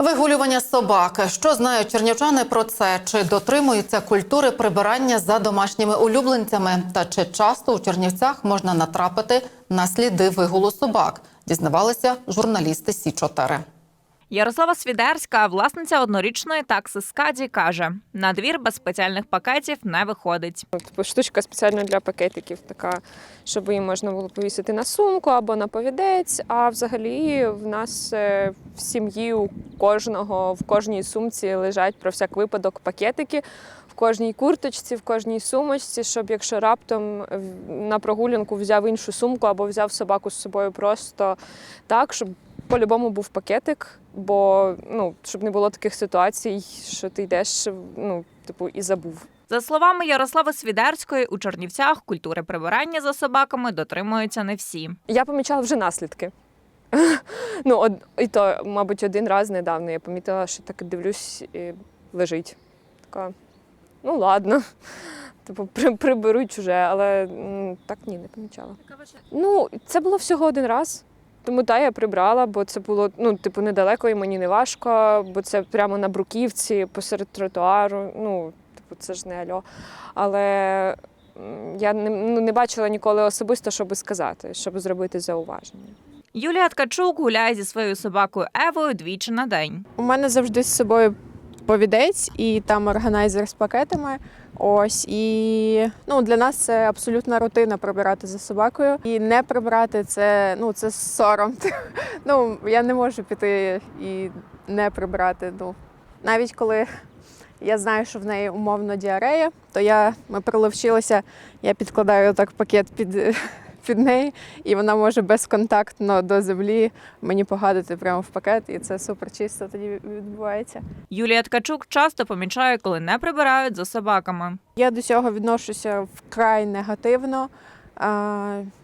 Вигулювання собак. Що знають чернівчани про це? Чи дотримуються культури прибирання за домашніми улюбленцями? Та чи часто у Чернівцях можна натрапити на сліди вигулу собак? Дізнавалися журналісти Сі 4 Ярослава Свідерська, власниця однорічної такси Скаді, каже: на двір без спеціальних пакетів не виходить. Типу штучка спеціально для пакетиків, така, щоб її можна було повісити на сумку або на повідець. А взагалі в нас е, в сім'ї у кожного в кожній сумці лежать про всяк випадок пакетики. В кожній курточці, в кожній сумочці, щоб якщо раптом на прогулянку взяв іншу сумку або взяв собаку з собою просто так, щоб по-любому був пакетик, бо ну, щоб не було таких ситуацій, що ти йдеш, ну, типу, і забув. За словами Ярослави Свідерської, у Чернівцях культури прибирання за собаками дотримуються не всі. Я помічала вже наслідки. ну, од, і то, мабуть, один раз недавно я помітила, що так дивлюсь, і лежить. Така, ну ладно. Типу, при, приберу чуже, але так ні, не помічала. Ну, це було всього один раз. Тому та я прибрала, бо це було ну, типу, недалеко і мені не важко, бо це прямо на бруківці, посеред тротуару. Ну, типу, це ж не альо. Але я не, ну, не бачила ніколи особисто, щоб сказати, щоб зробити зауваження. Юлія Ткачук гуляє зі своєю собакою Евою двічі на день. У мене завжди з собою повідець і там органайзер з пакетами. Ось і ну для нас це абсолютна рутина прибирати за собакою. І не прибирати це ну це сором. Ну я не можу піти і не прибрати. Ну навіть коли я знаю, що в неї умовно діарея, то я ми приловчилися, я підкладаю так пакет під, під неї, і вона може безконтактно до землі мені погадити прямо в пакет, і це супер чисто тоді відбувається. Юлія Ткачук часто помічає, коли не прибирають за собаками. Я до цього відношуся вкрай негативно.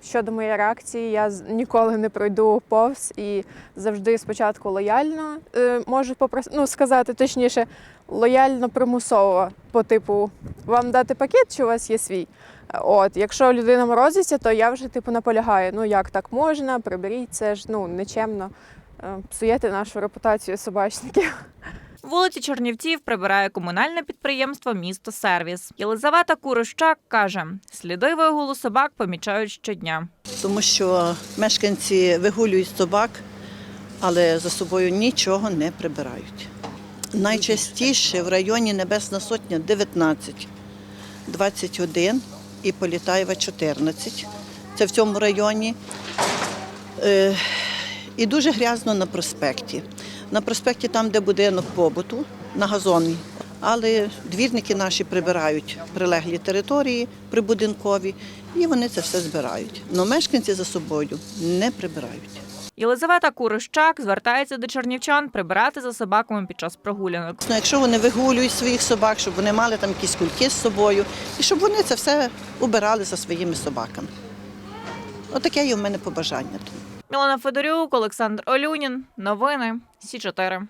Щодо моєї реакції, я ніколи не пройду повз і завжди спочатку лояльно е, можу попрос... ну, сказати точніше, лояльно примусово, по типу вам дати пакет, чи у вас є свій. От, якщо людина морозиться, то я вже типу наполягаю. Ну як так можна, приберіть, це ж ну нечемно. Е, Псуєте нашу репутацію собачників. Вулиці Чернівців прибирає комунальне підприємство Місто Сервіс. Єлизавета Курощак каже: сліди вигулу собак помічають щодня. тому що мешканці вигулюють собак, але за собою нічого не прибирають. Найчастіше в районі Небесна Сотня 19, 21 і Політаєва 14. Це в цьому районі. Е, І дуже грязно на проспекті. На проспекті, там, де будинок побуту, на газоні. Але двірники наші прибирають прилеглі території прибудинкові, і вони це все збирають. Но мешканці за собою не прибирають. Єлизавета Курищак звертається до чернівчан прибирати за собаками під час прогулянок. Ну, якщо вони вигулюють своїх собак, щоб вони мали там якісь кульки з собою, і щоб вони це все убирали за своїми собаками. Отаке є в мене побажання. Мілана Федорюк, Олександр Олюнін. Новини Сі 4